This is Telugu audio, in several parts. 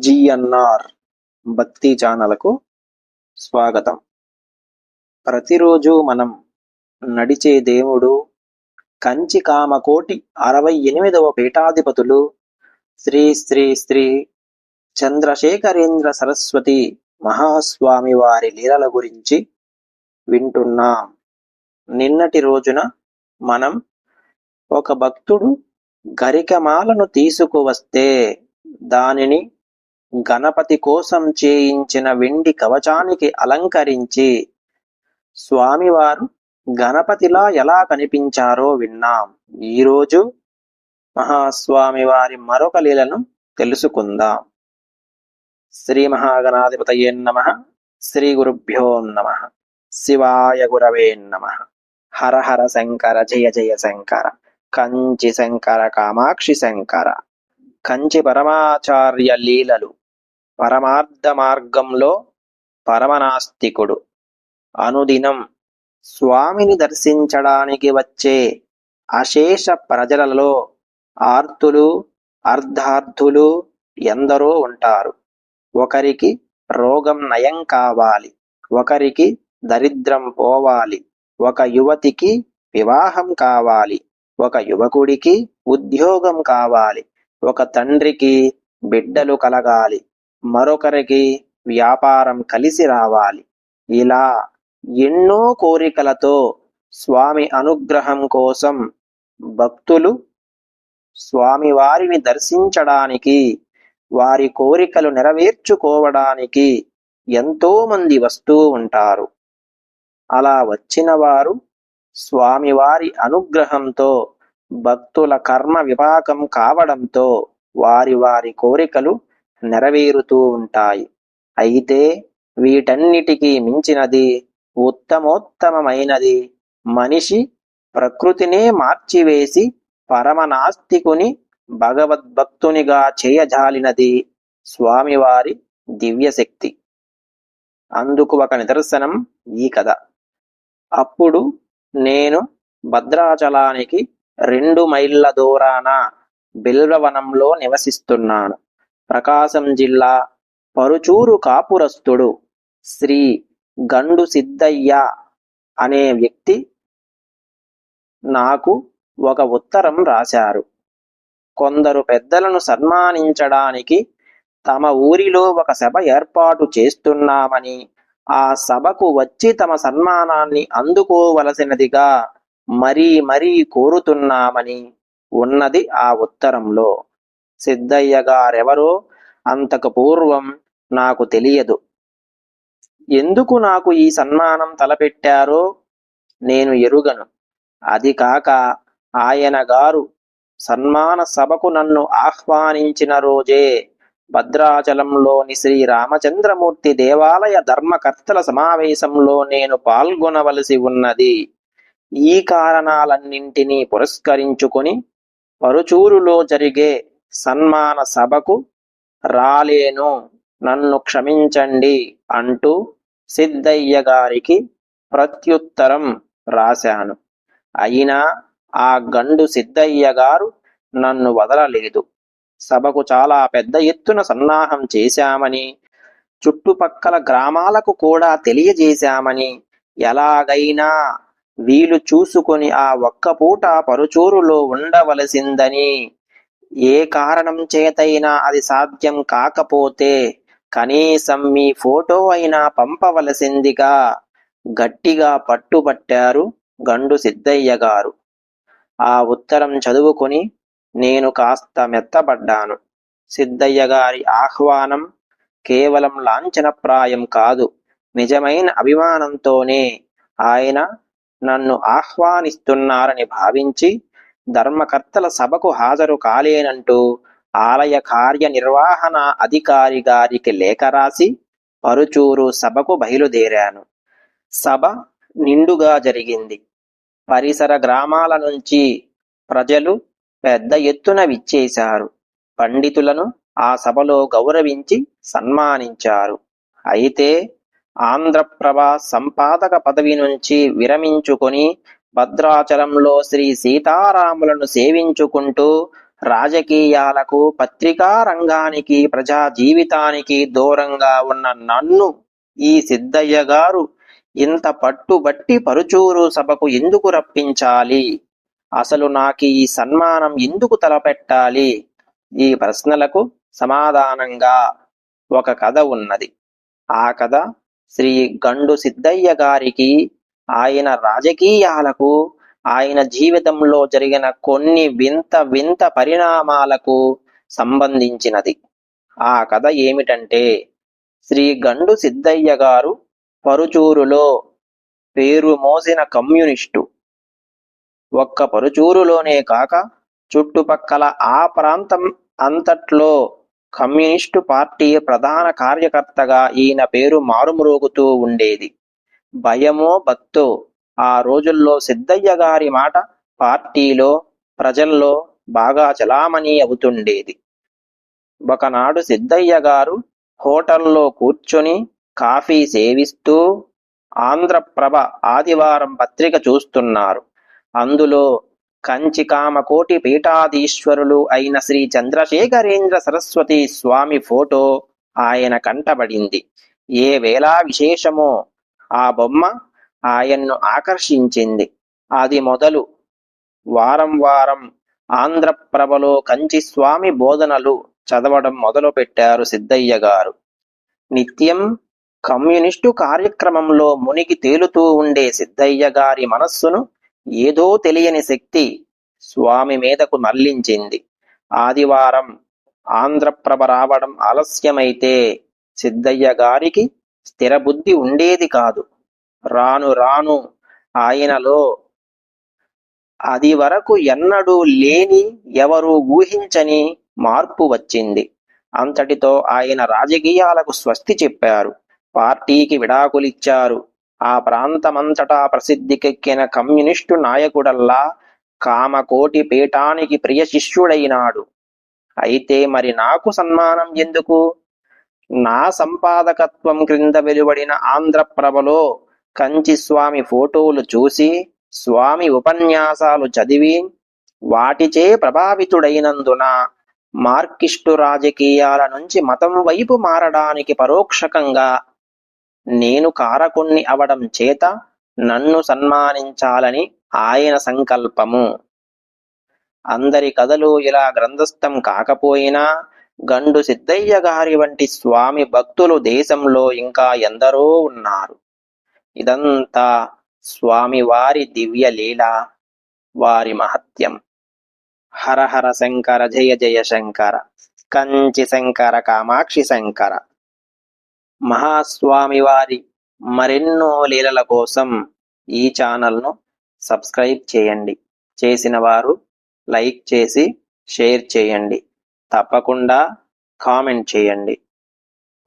జిఎన్ఆర్ భక్తి ఛానలకు స్వాగతం. ప్రతిరోజు మనం నడిచే దేవుడు కంచి కామకోటి అరవై ఎనిమిదవ పీఠాధిపతులు శ్రీ శ్రీ శ్రీ చంద్రశేఖరేంద్ర సరస్వతి మహాస్వామి వారి లీలల గురించి వింటున్నాం. నిన్నటి రోజున మనం ఒక భక్తుడు గరికమాలను తీసుకువస్తే దానిని గణపతి కోసం చేయించిన వెండి కవచానికి అలంకరించి స్వామివారు గణపతిలా ఎలా కనిపించారో విన్నాం. ఈరోజు మహాస్వామి వారి మరొక లీలను తెలుసుకుందాం. శ్రీ మహాగణాధిపతయే నమ. శ్రీ గురుభ్యో నమ. శివాయ గురవే నమ. హర హర శంకర జయ జయ శంకర. కంచి శంకర కామాక్షి శంకర. కంచి పరమాచార్య లీలలు. పరమార్థ మార్గంలో పరమనాస్తికుడు. అనుదినం స్వామిని దర్శించడానికి వచ్చే అశేష ప్రజలలో ఆర్తులు అర్ధార్థులు ఎందరో ఉంటారు. ఒకరికి రోగం నయం కావాలి ఒకరికి దరిద్రం పోవాలి ఒక యువతికి వివాహం కావాలి ఒక యువకుడికి ఉద్యోగం కావాలి ఒక తండ్రికి బిడ్డలు కలగాలి మరొకరికి వ్యాపారం కలిసి రావాలి. ఇలా ఎన్నో కోరికలతో స్వామి అనుగ్రహం కోసం భక్తులు స్వామివారిని దర్శించడానికి వారి కోరికలు నెరవేర్చుకోవడానికి ఎంతోమంది వస్తూ ఉంటారు. అలా వచ్చిన వారు స్వామివారి అనుగ్రహంతో భక్తుల కర్మ విపాకం కావడంతో వారి వారి కోరికలు నెరవేరుతూ ఉంటాయి. అయితే వీటన్నిటికీ మించినది ఉత్తమోత్తమైనది మనిషి ప్రకృతినే మార్చివేసి పరమనాస్తికుని భగవద్భక్తునిగా చేయజాలినది స్వామివారి దివ్యశక్తి. అందుకు ఒక నిదర్శనం ఈ కథ. అప్పుడు నేను భద్రాచలానికి రెండు మైళ్ళ దూరాన బిల్వవనంలో నివసిస్తున్నాను. ప్రకాశం జిల్లా పరుచూరు కాపురస్తుడు శ్రీ గండు సిద్ధయ్య అనే వ్యక్తి నాకు ఒక ఉత్తరం రాశారు. కొందరు పెద్దలను సన్మానించడానికి తమ ఊరిలో ఒక సభ ఏర్పాటు చేస్తున్నామని ఆ సభకు వచ్చి తమ సన్మానాన్ని అందుకోవలసినదిగా మరీ మరీ కోరుతున్నామని ఉన్నది ఆ ఉత్తరంలో. సిద్ధయ్య గారెవరో అంతకు పూర్వం నాకు తెలియదు. ఎందుకు నాకు ఈ సన్మానం తలపెట్టారో నేను ఎరుగను. అది కాక ఆయన గారు సన్మాన సభకు నన్ను ఆహ్వానించిన రోజే భద్రాచలంలోని శ్రీ రామచంద్రమూర్తి దేవాలయ ధర్మకర్తల సమావేశంలో నేను పాల్గొనవలసి ఉన్నది. ఈ కారణాలన్నింటినీ పురస్కరించుకొని పరుచూరులో జరిగే సన్మాన సభకు రాలేను. నన్ను క్షమించండి అంటూ సిద్ధయ్య గారికి ప్రత్యుత్తరం రాశాను. అయినా ఆ గండు సిద్ధయ్య గారు నన్ను వదలలేదు. సభకు చాలా పెద్ద ఎత్తున సన్నాహం చేశామని చుట్టుపక్కల గ్రామాలకు కూడా తెలియజేశామని ఎలాగైనా వీలు చూసుకొని ఆ ఒక్క పూట పరుచూరులో ఉండవలసిందని ఏ కారణం చేతైనా అది సాధ్యం కాకపోతే కనీసం మీ ఫోటో అయినా పంపవలసిందిగా గట్టిగా పట్టుబట్టారు గండు సిద్ధయ్య గారు. ఆ ఉత్తరం చదువుకొని నేను కాస్త మెత్తబడ్డాను. సిద్ధయ్య గారి ఆహ్వానం కేవలం లాంఛనప్రాయం కాదు నిజమైన అభిమానంతోనే ఆయన నన్ను ఆహ్వానిస్తున్నారని భావించి ధర్మకర్తల సభకు హాజరు కాలేనంటూ ఆలయ కార్యనిర్వహణ అధికారి గారికి లేఖ రాసి పరుచూరు సభకు బయలుదేరాను. సభ నిండుగా జరిగింది. పరిసర గ్రామాల నుంచి ప్రజలు పెద్ద ఎత్తున విచ్చేశారు. పండితులను ఆ సభలో గౌరవించి సన్మానించారు. అయితే ఆంధ్రప్రభ సంపాదక పదవి నుంచి విరమించుకొని భద్రాచలంలో శ్రీ సీతారాములను సేవించుకుంటూ రాజకీయాలకు పత్రికా రంగానికి ప్రజా జీవితానికి దూరంగా ఉన్న నన్ను ఈ సిద్ధయ్య గారు ఇంత పట్టుబట్టి పరుచూరు సభకు ఎందుకు రప్పించాలి? అసలు నాకు ఈ సన్మానం ఎందుకు తలపెట్టాలి? ఈ ప్రశ్నలకు సమాధానంగా ఒక కథ ఉన్నది. ఆ కథ శ్రీ గండు సిద్ధయ్య గారికి ఆయన రాజకీయాలకు ఆయన జీవితంలో జరిగిన కొన్ని వింత వింత పరిణామాలకు సంబంధించినది. ఆ కథ ఏమిటంటే శ్రీ గండు సిద్ధయ్య గారు పరుచూరులో పేరు మోసిన కమ్యూనిస్టు. ఒక్క పరుచూరులోనే కాక చుట్టుపక్కల ఆ ప్రాంతం అంతట్లో కమ్యూనిస్టు పార్టీ ప్రధాన కార్యకర్తగా ఈయన పేరు మారుమ్రోగుతూ ఉండేది. భయమో భక్తో ఆ రోజుల్లో సిద్ధయ్య గారి మాట పార్టీలో ప్రజల్లో బాగా చలామణి అవుతుండేది. ఒకనాడు సిద్ధయ్య గారు హోటల్లో కూర్చొని కాఫీ సేవిస్తూ ఆంధ్రప్రభ ఆదివారం పత్రిక చూస్తున్నారు. అందులో కంచికామకోటి పీఠాధీశ్వరులు అయిన శ్రీ చంద్రశేఖరేంద్ర సరస్వతి స్వామి ఫోటో ఆయన కంటబడింది. ఏ వేళా విశేషమో ఆ బొమ్మ ఆయన్ను ఆకర్షించింది. అది మొదలు వారం వారం ఆంధ్రప్రభలో కంచి స్వామి బోధనలు చదవడం మొదలు పెట్టారు సిద్ధయ్య గారు. నిత్యం కమ్యూనిస్టు కార్యక్రమంలో మునిగి తేలుతూ ఉండే సిద్ధయ్య గారి మనస్సును ఏదో తెలియని శక్తి స్వామి మీదకు మళ్ళించింది. ఆదివారం ఆంధ్రప్రభ రావడం ఆలస్యమైతే సిద్ధయ్య గారికి స్థిర బుద్ధి ఉండేది కాదు. రాను రాను ఆయనలో అది వరకు ఎన్నడూ లేని ఎవరు ఊహించని మార్పు వచ్చింది. అంతటితో ఆయన రాజకీయాలకు స్వస్తి చెప్పారు. పార్టీకి విడాకులిచ్చారు. ఆ ప్రాంతమంతటా ప్రసిద్ధికెక్కిన కమ్యూనిస్టు నాయకుడల్లా కామకోటి పీఠానికి ప్రియ శిష్యుడైనాడు. అయితే మరి నాకు సన్మానం ఎందుకు? నా సంపాదకత్వం క్రింద వెలువడిన ఆంధ్రప్రభలో కంచి స్వామి ఫోటోలు చూసి స్వామి ఉపన్యాసాలు చదివి వాటిచే ప్రభావితుడైనందున మార్కిస్టు రాజకీయాల నుంచి మతం వైపు మారడానికి పరోక్షకంగా నేను కారకుణ్ణి అవడం చేత నన్ను సన్మానించాలని ఆయన సంకల్పము. అందరి కథలు ఇలా గ్రంథస్థం కాకపోయినా గండు సిద్ధయ్య గారి వంటి స్వామి భక్తులు దేశంలో ఇంకా ఎందరో ఉన్నారు. ఇదంతా స్వామి వారి దివ్య లీల వారి మహత్యం. హర హర శంకర జయ జయ శంకర కంచి శంకర కామాక్షి శంకర. మహాస్వామి వారి మరెన్నో లీలల కోసం ఈ ఛానల్ను సబ్స్క్రైబ్ చేయండి. చేసిన వారు లైక్ చేసి షేర్ చేయండి. తప్పకుండా కామెంట్ చేయండి.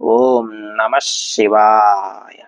ఓం నమ శివాయ.